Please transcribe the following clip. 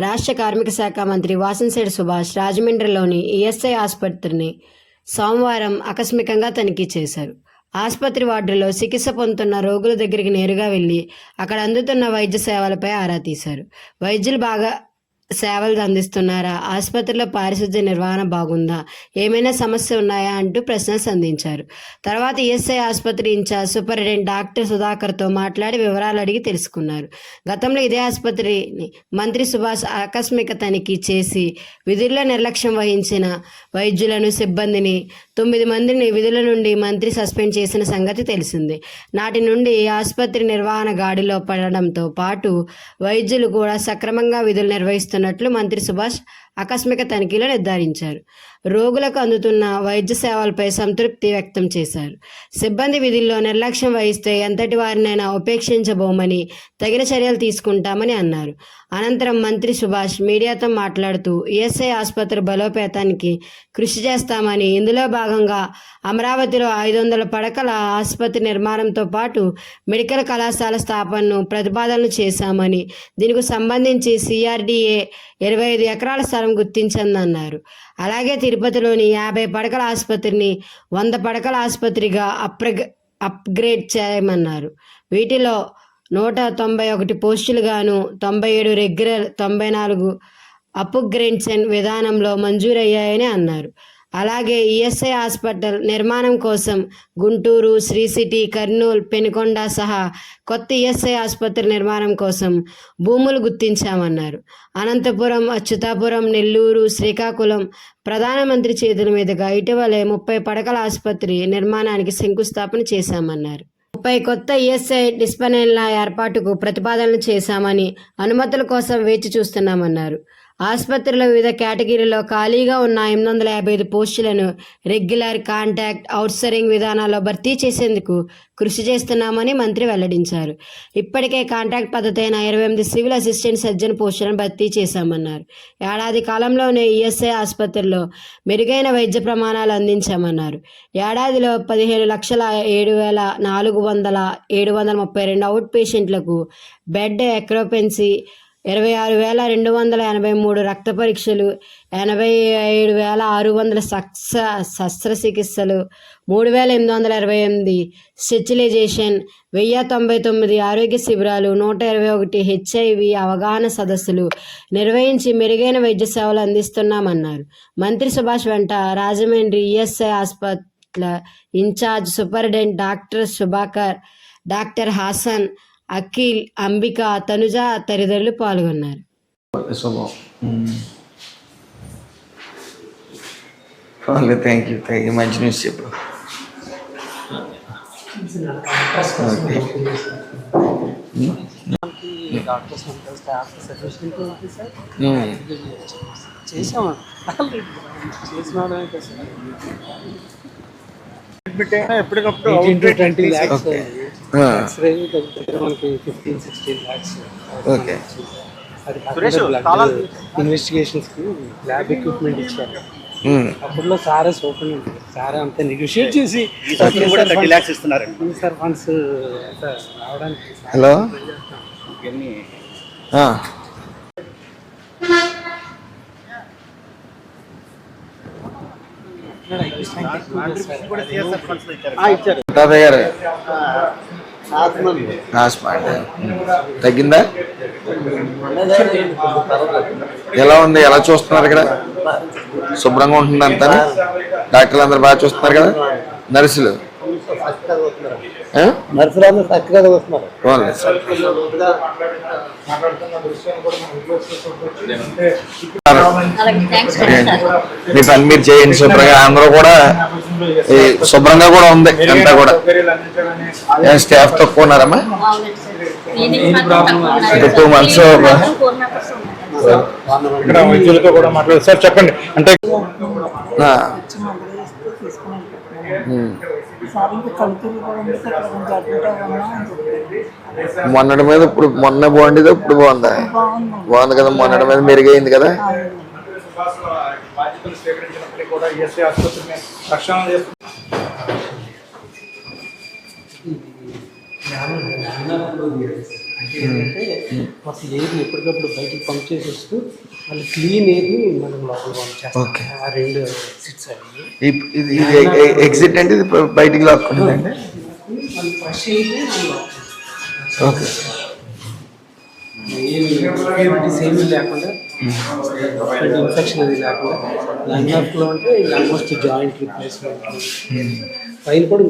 రాష్ట్ర కార్మిక శాఖ మంత్రి వాసన్సేడు సుభాష్ రాజమండ్రిలోని ఈఎస్ఐ ఆసుపత్రిని సోమవారం ఆకస్మికంగా తనిఖీ చేశారు. ఆసుపత్రి వార్డులో చికిత్స పొందుతున్న రోగుల దగ్గరికి నేరుగా వెళ్ళి అక్కడ అందుతున్న వైద్య సేవలపై ఆరా తీశారు. వైద్యులు బాగా సేవలు అందిస్తున్నారా? ఆసుపత్రిలో పారిశుద్ధ్య నిర్వహణ బాగుందా? ఏమైనా సమస్య ఉన్నాయా? అంటూ ప్రశ్నలు సంధించారు. తర్వాత ఈఎస్ఐ ఆసుపత్రి ఇన్ఛార్జ్ సూపరింటెండెంట్ డాక్టర్ సుధాకర్తో మాట్లాడి వివరాలు అడిగి తెలుసుకున్నారు. గతంలో ఇదే ఆసుపత్రిని మంత్రి సుభాష్ ఆకస్మిక తనిఖీ చేసి విధుల్లో నిర్లక్ష్యం వహించిన వైద్యులను సిబ్బందిని తొమ్మిది మందిని విధుల నుండి మంత్రి సస్పెండ్ చేసిన సంగతి తెలిసిందే. నాటి నుండి ఆసుపత్రి నిర్వహణ గాడిలో పడడంతో పాటు వైద్యులు కూడా సక్రమంగా విధులు నిర్వహిస్తున్నారు. చేస్తున్నట్లు మంత్రి సుభాష్ ఆకస్మిక తనిఖీలు నిర్ధారించారు. రోగులకు అందుతున్న వైద్య సేవలపై సంతృప్తి వ్యక్తం చేశారు. సిబ్బంది విధుల్లో నిర్లక్ష్యం వహిస్తే ఎంతటి వారినైనా ఉపేక్షించబోమని తగిన చర్యలు తీసుకుంటామని అన్నారు. అనంతరం మంత్రి సుభాష్ మీడియాతో మాట్లాడుతూ ఈఎస్ఐ ఆసుపత్రి బలోపేతానికి కృషి చేస్తామని ఇందులో భాగంగా అమరావతిలో ఐదు వందల పడకల ఆసుపత్రి నిర్మాణంతో పాటు మెడికల్ కళాశాల స్థాపనను ప్రతిపాదనలు చేశామని దీనికి సంబంధించి సిఆర్డిఏ ఇరవై ఐదు ఎకరాల స్థలం గుర్తించిందన్నారు. అలాగే తిరుపతిలోని యాభై పడకల ఆసుపత్రిని వంద పడకల ఆసుపత్రిగా అప్రగ అప్గ్రేడ్ చేయమన్నారు. వీటిలో నూట తొంభై ఒకటి పోస్టులుగాను తొంభై ఏడు రెగ్యులర్ తొంభై నాలుగు అప్గ్రేడ్షన్ విధానంలో మంజూరయ్యాయని అన్నారు. అలాగే ఈఎస్ఐ హాస్పిటల్ నిర్మాణం కోసం గుంటూరు శ్రీ సిటీ కర్నూలు పెనుకొండ సహా కొత్త ఈఎస్ఐ ఆసుపత్రి నిర్మాణం కోసం భూములు గుర్తించామన్నారు. అనంతపురం అచ్యుతాపురం నెల్లూరు శ్రీకాకుళం ప్రధానమంత్రి చేతుల మీదుగా ఇటీవలే ముప్పై పడకల ఆసుపత్రి నిర్మాణానికి శంకుస్థాపన చేశామన్నారు. ముప్పై కొత్త ఈఎస్ఐ డిస్పనైన్ల ఏర్పాటుకు ప్రతిపాదనలు చేశామని అనుమతుల కోసం వేచి చూస్తున్నామన్నారు. ఆసుపత్రిలో వివిధ కేటగిరీలో ఖాళీగా ఉన్న ఎనిమిది వందల యాభై ఐదు పోస్టులను రెగ్యులర్ కాంటాక్ట్ అవుట్సోరింగ్ విధానాల్లో భర్తీ చేసేందుకు కృషి చేస్తున్నామని మంత్రి వెల్లడించారు. ఇప్పటికే కాంట్రాక్ట్ పద్ధతి అయిన ఇరవై ఎనిమిది సివిల్ అసిస్టెంట్ సర్జన్ పోస్టులను భర్తీ చేశామన్నారు. ఏడాది కాలంలోనే ఈఎస్ఐ ఆసుపత్రిలో మెరుగైన వైద్య ప్రమాణాలు అందించామన్నారు. ఏడాదిలో పదిహేను లక్షల ఏడు వేల నాలుగు వందల ఏడు వందల ముప్పై రెండు అవుట్ పేషెంట్లకు బెడ్ ఎక్రోపెన్సీ ఇరవై ఆరు వేల రెండు వందల ఎనభై మూడు రక్త పరీక్షలు ఎనభై ఏడు వేల ఆరు వందల సక్స శస్త్రచికిత్సలు మూడు వేల ఎనిమిది వందల ఇరవై ఎనిమిది సెచ్యులైజేషన్ వెయ్యి తొంభై తొమ్మిది ఆరోగ్య శిబిరాలు నూట ఇరవై ఒకటి హెచ్ఐవి అవగాహన సదస్సులు నిర్వహించి మెరుగైన వైద్య సేవలు అందిస్తున్నామన్నారు. మంత్రి సుభాష్ వెంట రాజమండ్రి ఈఎస్ఐ ఆసుపత్రుల incharge superintendent doctor Subhakar doctor Hasan Akhil Ambika Tanuja తదితరులు పాల్గొన్నారు. థ్యాంక్ యూ థ్యాంక్ యూ మంచి న్యూస్ చెప్పు. చేసాము? ఎప్పటికప్పుడు ఓకే ఆ, ఎక్స్రే దగ్గర మనకి ఫిఫ్టీన్ సిక్స్టీన్ ల్యాక్స్ ఓకే. అది బ్లడ్ ఇన్వెస్టిగేషన్స్కి ల్యాబ్ ఎక్విప్మెంట్ ఇచ్చారు. అప్పుడులో సారే ఓపెన్ ఉంటుంది సారే అంతా నెగోషియేట్ చేసి కూడా థర్టీ ల్యాక్స్ ఇస్తున్నారండి. సార్ ఫండ్స్ రావడానికి హలో? ఇచ్చారు. తగ్గిందా? ఎలా ఉంది? ఎలా చూస్తున్నారు ఇక్కడ? శుభ్రంగా ఉంటుంది అంతా? డాక్టర్లు అందరు బాగా చూస్తున్నారు కదా? నర్సులు? చక్కగా వస్తున్నారు. మీ పని మీరు చేయండి శుభ్రంగా. అందరూ కూడా శుభ్రంగా కూడా ఉంది అంతా కూడా. ఏం స్టాఫ్ తక్కువ ఉన్నారమ్మా టూ మంత్స్ ఇక్కడ వైద్యులతో కూడా మాట్లాడారు సార్ చెప్పండి. అంటే. మొన్నటి మీద ఇప్పుడు మొన్న బాగుండేది? ఇప్పుడు బాగుందా? బాగుంది. బాగుంది కదా మొన్నటి మీద మెరుగైంది కదా? బాధ్యతలు స్వీకరించినప్పటికీ కూడా ఈఎస్ఐ ఆసుపత్రిని రక్షణ చేస్తూ అంటే ఏంటంటే ఎయిర్ని ఎప్పటికప్పుడు బయటికి పంప్ చేసేస్తూ మళ్ళీ క్లీన్ ఎయిర్ని మనం లోపల పంపించేస్తాం Okay. ఆ రెండు సిట్స్ అవి. ఇది ఎగ్జిట్ అంటే ఇది బయటికి లాక్కుంటుందండి ఫ్రెష్ ఓకే. ఏమి impurities ఏమీ లేకుండా ఇన్ఫెక్షన్ అది లేకుండా లంగ్లో అంటే ఆల్మోస్ట్ జాయింట్ రిప్లేస్మెంట్ పైన కూడా